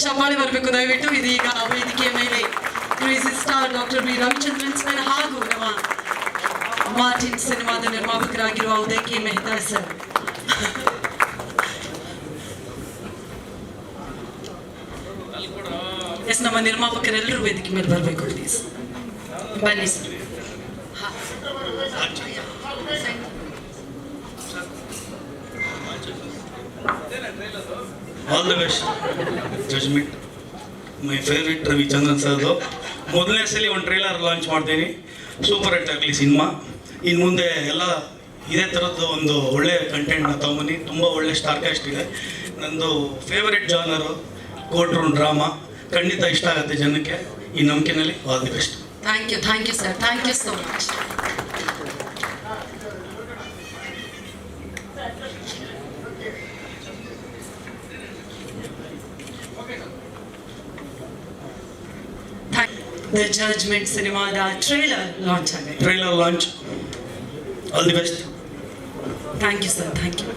ಚಪ್ಪಾಳೆ ಬರಬೇಕು, ದಯವಿಟ್ಟು ಇದೀಗ ವೇದಿಕೆಯ ಮೇಲೆ star doctor B. Ravichandran sir ಹಾಗೂ ನಮ್ಮ ಮಾರ್ಟಿನ್ ಸಿನಿಮಾದ ನಿರ್ಮಾಪಕರಾಗಿರುವ Uday K. Mehta sir. Yes, ನಮ್ಮ ನಿರ್ಮಾಪಕರೆಲ್ಲರೂ ವೇದಿಕೆ ಮೇಲೆ ಬರಬೇಕು ಪ್ಲೀಸ್ ಬನ್ನಿ all the best judgement my favourite Ravichandran ಸರ್ದು ಮೊದಲನೇ ಸಲ ಒಂದು ಟ್ರೈಲರ್ ಲಾಂಚ್ ಮಾಡ್ತೀನಿ. ಸೂಪರ್ ಹಿಟ್ ಆಗಲಿ ಸಿನಿಮಾ ಇನ್ನು ಮುಂದೆ ಎಲ್ಲ ಇದೇ ಥರದ್ದು ಒಂದು ಒಳ್ಳೆ ಕಂಟೆಂಟ್ನ ತಗೊಂಬನ್ನಿ. ತುಂಬ ಒಳ್ಳೆ ಸ್ಟಾರ್ಕಾಸ್ಟ್ ಇದೆ. ನಂದು favourite genre court room drama ಖಂಡಿತ ಇಷ್ಟ ಆಗುತ್ತೆ ಜನಕ್ಕೆ. ಈ ನಂಬಿಕೆನಲ್ಲಿ all the best thank you thank you sir thank you so much the judgement ಸಿನಿಮಾದ ಟ್ರೇಲರ್ ಲಾಂಚ್ ಆಗಿದೆ trailer launch all the best thank you sir thank you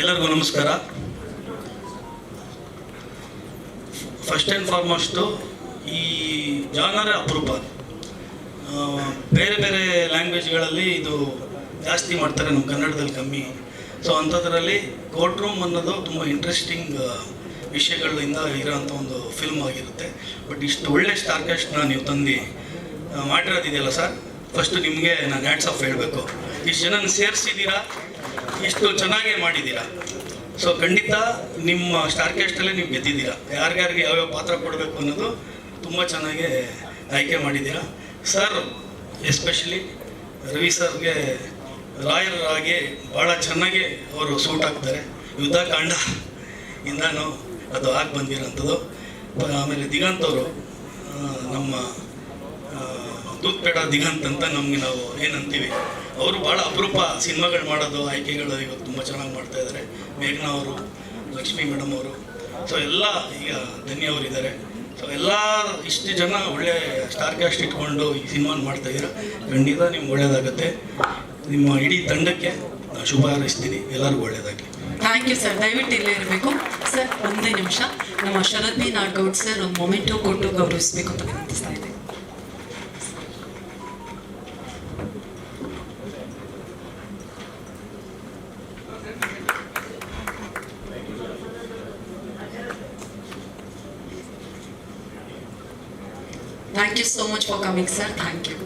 ಎಲ್ಲರಿಗೂ ನಮಸ್ಕಾರ. First and foremost ಈ ಜಾನರೇ ಅಪರೂಪ ಬೇರೆ ಬೇರೆ ಲ್ಯಾಂಗ್ವೇಜ್ಗಳಲ್ಲಿ ಇದು ಜಾಸ್ತಿ ಮಾಡ್ತಾರೆ ನಮ್ಮ ಕನ್ನಡದಲ್ಲಿ ಕಮ್ಮಿ. ಸೊ ಅಂಥದ್ರಲ್ಲಿ ಕೋರ್ಟ್ ರೂಮ್ ಅನ್ನೋದು ತುಂಬ ಇಂಟ್ರೆಸ್ಟಿಂಗ್ ವಿಷಯಗಳಿಂದ ಇರೋಂಥ ಒಂದು ಫಿಲ್ಮ್ ಆಗಿರುತ್ತೆ. ಬಟ್ ಇಷ್ಟು ಒಳ್ಳೆ ಸ್ಟಾರ್ಕಾಸ್ಟ್ನ ನೀವು ತಂದು ಮಾಡಿರೋದಿದೆಯಲ್ಲ ಸರ್ ಫಸ್ಟು ನಿಮಗೆ ನಾನು ಹ್ಯಾಟ್ಸ್ ಆಫ್ ಹೇಳಬೇಕು. ಇಷ್ಟು ಜನ ಸೇರಿಸಿದ್ದೀರಾ? ಇಷ್ಟು ಚೆನ್ನಾಗೇ ಮಾಡಿದ್ದೀರಾ. ಸೊ ಖಂಡಿತ ನಿಮ್ಮ ಸ್ಟಾರ್ ಕ್ಯಾಸ್ಟಲ್ಲೇ ನೀವು ಗೆದ್ದಿದ್ದೀರಾ. ಯಾರ್ಯಾರಿಗೆ ಯಾವ್ಯಾವ ಪಾತ್ರ ಕೊಡಬೇಕು ಅನ್ನೋದು ತುಂಬ ಚೆನ್ನಾಗಿ ಆಯ್ಕೆ ಮಾಡಿದ್ದೀರಾ. ಸರ್ ಎಸ್ಪೆಷಲಿ ರವಿ ಸರ್ಗೆ ರಾಯರಾಗಿ ಭಾಳ ಚೆನ್ನಾಗಿ ಅವರು ಸೂಟ್ ಆಗ್ತಾರೆ ಯುದ್ಧಕಾಂಡ ಇಂದಾನು ಅದು ಆಗಿ ಬಂದಿರೋಂಥದ್ದು. ಆಮೇಲೆ ದಿಗಂತ್ ಅವರು ಆ, ಬೇಡ ದಿಗಂತ ಅಂತ ನಮಗೆ ನಾವು ಏನಂತೀವಿ. ಅವರು ಭಾಳ ಅಪರೂಪ ಸಿನಿಮಾಗಳು ಮಾಡೋದು ಆಯ್ಕೆಗಳು ಇವತ್ತು ತುಂಬ ಚೆನ್ನಾಗಿ ಮಾಡ್ತಾ ಇದ್ದಾರೆ ಮೇಘನಾ ಅವರು ಲಕ್ಷ್ಮೀ ಮೇಡಮ್ ಅವರು. ಸೊ ಎಲ್ಲ ಈಗ ಧನ್ಯ ಅವರು ಇದ್ದಾರೆ ಸೊ ಎಲ್ಲ ಇಷ್ಟು ಜನ ಒಳ್ಳೆ ಸ್ಟಾರ್ ಕ್ಯಾಸ್ಟ್ ಇಟ್ಕೊಂಡು ಈ ಸಿನಿಮಾನ ಮಾಡ್ತಾ ಇದ್ದೀರಾ. ಖಂಡಿತ ನಿಮ್ಗೆ ಒಳ್ಳೇದಾಗುತ್ತೆ. ನಿಮ್ಮ ಇಡೀ ತಂಡಕ್ಕೆ ಶುಭ ಹಾರೈಸ್ತೀನಿ. ಎಲ್ಲರಿಗೂ ಒಳ್ಳೇದಾಗಲಿ. ಥ್ಯಾಂಕ್ ಯು ಸರ್ ದಯವಿಟ್ಟು ಇಲ್ಲೇ ಇರಬೇಕು. ಸರ್ ಒಂದೇ ನಿಮಿಷ. ನಮ್ಮ ಶರದ್ ಬಿ ನಾಡ್ಗೌಡ್ ಸರ್ ಒಂದು ಮೊಮೆಂಟು ಕೊಟ್ಟು ಗೌರವಿಸಬೇಕು ಅಂತ ವಿನಂತಿಸ್ತಾ ಇದ್ದೇನೆ. Thank you so much for coming, sir. Thank you.